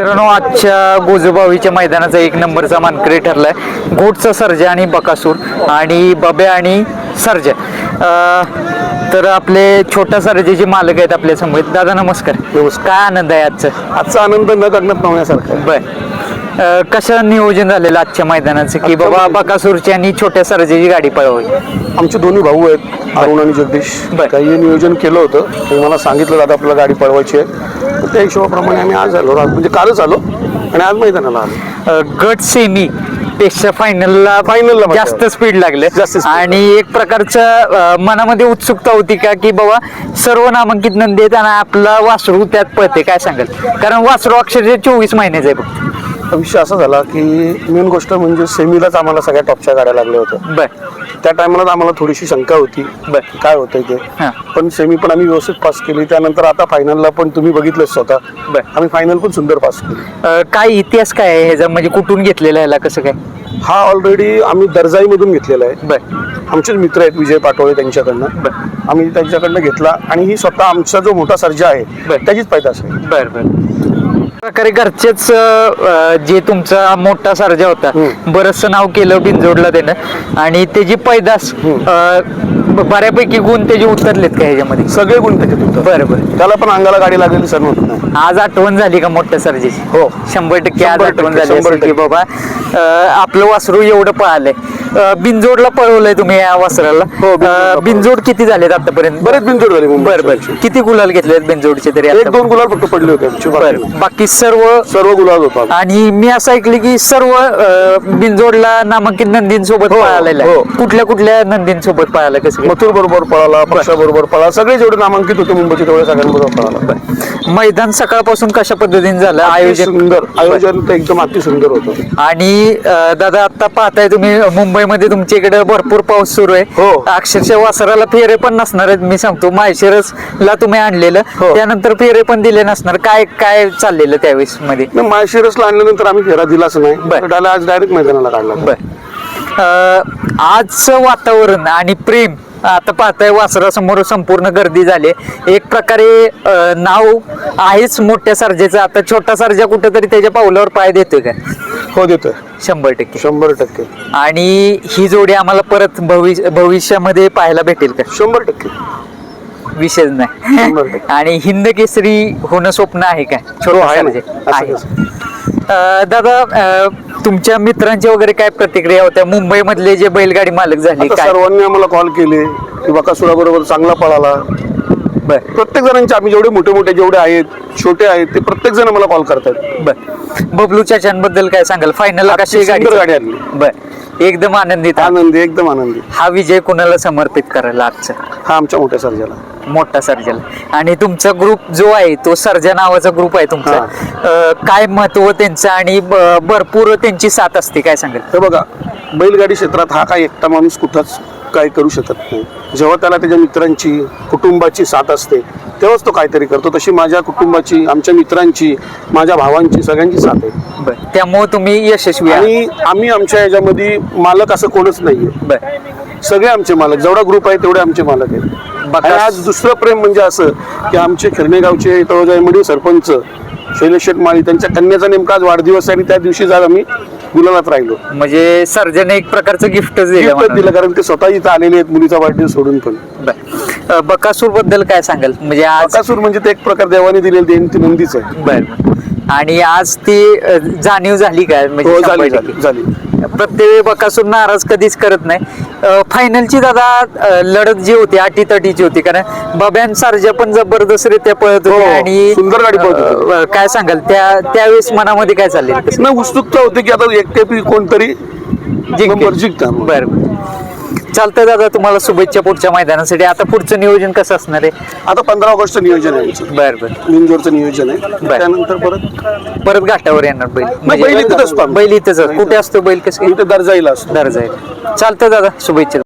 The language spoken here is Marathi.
मित्रांनो आजच्या गोजूबावीच्या मैदानाचा एक नंबरचा मानकरी ठरलाय. घोटचा सर्जा आणि बकासूर आणि बब्या आणि सर्जा. तर आपले छोट्या सर्जेचे मालक आहेत आपल्यासमोर. दादा नमस्कार. काय आनंद आहे आजचा? आजचा आनंद न गगनात पाहण्यासारखा. बर. कसं नियोजन झालेलं आजच्या मैदानाचं? की बाबा बकासूरची आणि छोट्या सर्जेची गाडी पळवावी. आमचे दोन्ही भाऊ आहेत अरुण आणि जगदीश. काही नियोजन केलं होतं मला सांगितलं दादा आपल्याला गाडी पळवायची आहे. त्या हिशोबाप्रमाणे आम्ही आज आलो. म्हणजे कालच आलो आणि आज मैदानाला आलो. गट सेमी पेक्षा फायनलला फायनलला मजा जास्त. स्पीड लागले. जास्त speed. आणि एक प्रकारचं अं, मनामध्ये उत्सुकता होती का की बाबा सर्व नामांकित नंदी आहेत आणि आपला वासरू त्यात पळते. काय सांगाल? कारण वासरू अक्षरशः चोवीस महिन्याचं आहे फक्त. विषय असा झाला की मेन गोष्ट म्हणजे सेमीलाच आम्हाला सगळ्या टॉपच्या गाड्या लागल्या होत्या. बर. त्या टायमालाच आम्हाला थोडीशी शंका होती. बर. की काय होतंय ते? हां. पण सेमी पण आम्ही व्यवस्थित पास केली. त्यानंतर आता फायनलला पण तुम्ही बघितलं स्वतः. बर. आम्ही फायनल पण सुंदर पास केली. अं, काय इतिहास काय आहे? ह्याचा म्हणजे कुठून घेतलेला ह्याला कसं काय? हा ऑलरेडी आम्ही दर्जाईमधून घेतलेला आहे. बर. आमचेच मित्र आहेत विजय पाटोळे त्यांच्याकडनं. आम्ही त्यांच्याकडनं घेतला आणि ही स्वतः आमचा जो मोठा सर्जा आहे बर. त्याचीच पैदास आहे. बर बर. प्रकारे घरचेच अं, जे तुमचा मोठा सर्जा होता. बरचसं नाव केलं बिनजोडला त्यानं आणि त्याची पैदास अं, ब- बऱ्यापैकी गुण त्याचे उतरलेत का ह्याच्यामध्ये? सगळे गुण त्याच्यात होतं बरं बरं. त्याला पण अंगाला गाडी लागलेली सण होत नाही. आज आठवण झाली का मोठ्या सर्जेची? हो. शंभर टक्के आज शंभर आठवण टक्के, झाली शंभर असेल की टक्के. बाबा अं, आपलं वासरू एवढं पळालंय. अं, बिनजोडला पळवलंय तुम्ही या वासराला. हो, बिनजोडला अं, बिनजोड किती झालेत आतापर्यंत? बरेच बिनजोड झाले. बरं बरं. किती गुलाल घेतलेत बिनजोडचे तरी एक दोन गुलाल फक्त पडले होते. आमचे, बाकी बरं. नाही. बाकी सर्व सर्व गुलाल होता. आणि मी असं ऐकलं की सर्व अं, बिनजोडला नामांकित नंदीन सोबत हो, पळालेला हो. कुठल्या कुठल्या नंदीन सोबत पळाला कसं काय? मथुर बरोबर पळाला पक्षा बरोबर पळाला सगळे जेवढे नामांकित होते मुंबईचे तेवढे सगळ्यांबरोबर पळाला. मैदान सकाळपासून कशा पद्धतीने झालं? आयोजन? सुंदर. आयोजन तर एकदम अति सुंदर होतं. आणि अं, दादा आता पाहताय तुम्ही मुंबईमध्ये तुमच्या इकडे भरपूर पाऊस सुरू आहे. हो. अक्षरशः वासराला फेरे पण नसणार आहेत मी सांगतो. ला तुम्ही आणलेलं हो. त्यानंतर फेरे पण दिले नसणार. काय काय चाललेलं त्यावेळेस मध्ये? माळशिरसला आणल्यानंतर आम्ही फेरा दिलाच नाही. बर. आज डायरेक्ट मैदानाला काढला. बर. अं, आजचं वातावरण आणि प्रेम आता पाहताय वासरासमोर संपूर्ण गर्दी झाली एक प्रकारे अं, नाव आहेच मोठ्या सर्जेचं आता छोटा सर्जा कुठेतरी त्याच्या पावलावर पाय देतोय का हो देतोय शंभर टक्के शंभर टक्के आणि ही जोडी आम्हाला परत भविष्य भविष्यामध्ये पाहायला भेटेल का शंभर टक्के विषयच नाही टक्के. आणि हिंद केसरी होणं स्वप्न आहे का हो, छोटं आहे ना. सर्जे? असं आहे. कसं. अं, दादा अं, तुमच्या मित्रांच्या वगैरे काय प्रतिक्रिया होत्या? मुंबईमधले जे बैलगाडी मालक झाले आता काय? सर्वांनी आम्हाला कॉल केले की बकासुरा बरोबर चांगला पळाला. बर. प्रत्येक जणांचे आम्ही जेवढे मोठे मोठे जेवढे आहेत छोटे आहेत ते प्रत्येक जण मला कॉल करतात बर. बबलू चाचांबद्दल काय सांगाल? फायनल कशी सुंदर गाडी गाडी आणली. बर. एकदम आनंदित आहे. आनंदी एकदम आनंदी. हा विजय कुणाला समर्पित करायला आजचा? हा आमच्या मोठ्या सर्जाला. मोठा सर्जला. आणि तुमचा ग्रुप जो आहे तो सर्जा नावाचा ग्रुप आहे तुमचा. अं, काय महत्त्व त्यांचं आणि ब- भरपूर त्यांची साथ असते काय सांगाल? हे बघा बैलगाडी क्षेत्रात हा काय एकटा माणूस कुठंच काय करू शकत नाही. जेव्हा त्याला त्याच्या मित्रांची कुटुंबाची साथ असते तेव्हाच तो काहीतरी करतो. तशी माझ्या कुटुंबाची आमच्या मित्रांची माझ्या भावांची सगळ्यांची साथ आहे. बर. त्यामुळे तुम्ही यशस्वी आहात. आणि आम्ही आमच्या याच्यामध्ये मालक असं कोणच नाहीये. बर. सगळे आमचे मालक जेवढा ग्रुप आहे तेवढे आमचे मालक आहेत. आणि आज दुसरं प्रेम म्हणजे असं की आमचे खिरणे तळोजाईमध्ये सरपंच शैलेश शेठ माळी त्यांच्या कन्याचा नेमका आज वाढदिवस आहे आणि त्या दिवशी आज आम्ही गुलालात राहिलो. म्हणजे सर्जन एक प्रकारचं गिफ्टच दिलं गिफ्टच म्हणावं. दिलं कारण ते स्वतः इथं आलेले आहेत मुलीचा वाढदिवस सोडून पण. बकासूरबद्दल काय सांगाल? म्हणजे आज बकासूर म्हणजे ते एक प्रकार देवाने दिलेली देण ती नंदीच आहे. बर. आणि आज ती अं, जाणीव झाली काय? म्हणजे हो शंभर झाली टक्के. झाली झाली. प्रत्येक वेळी बकासूर नाराज कधीच करत नाही. फायनलची दादा लढत जी होती अटीतटीची होती कारण बब्यान सारजा पण जबरदस्तरित्या पळत होते हो, आणि सुंदर गाडी पळत काय सांगाल? त्या त्यावेळेस मनामध्ये काय चाललेलं? ना उत्सुकता होती की आता एकटे कोणतरी जिंकता बर. चालतंय दादा तुम्हाला शुभेच्छा पुढच्या मैदानासाठी. आता पुढचं नियोजन कसं असणार आहे? आता पंधरा ऑगस्टचं नियोजन आहे आमचं. बर बर. बिनजोडचं नियोजन आहे. त्यानंतर परत परत घाटावर येणार बैल. म्हणजे बैल इथंच असतो आम्ही. बैल इथंच कुठे असतो बैल? कसं? इथे दर्जाईला असतो. दर जाईल चालतंय दादा शुभेच्छा.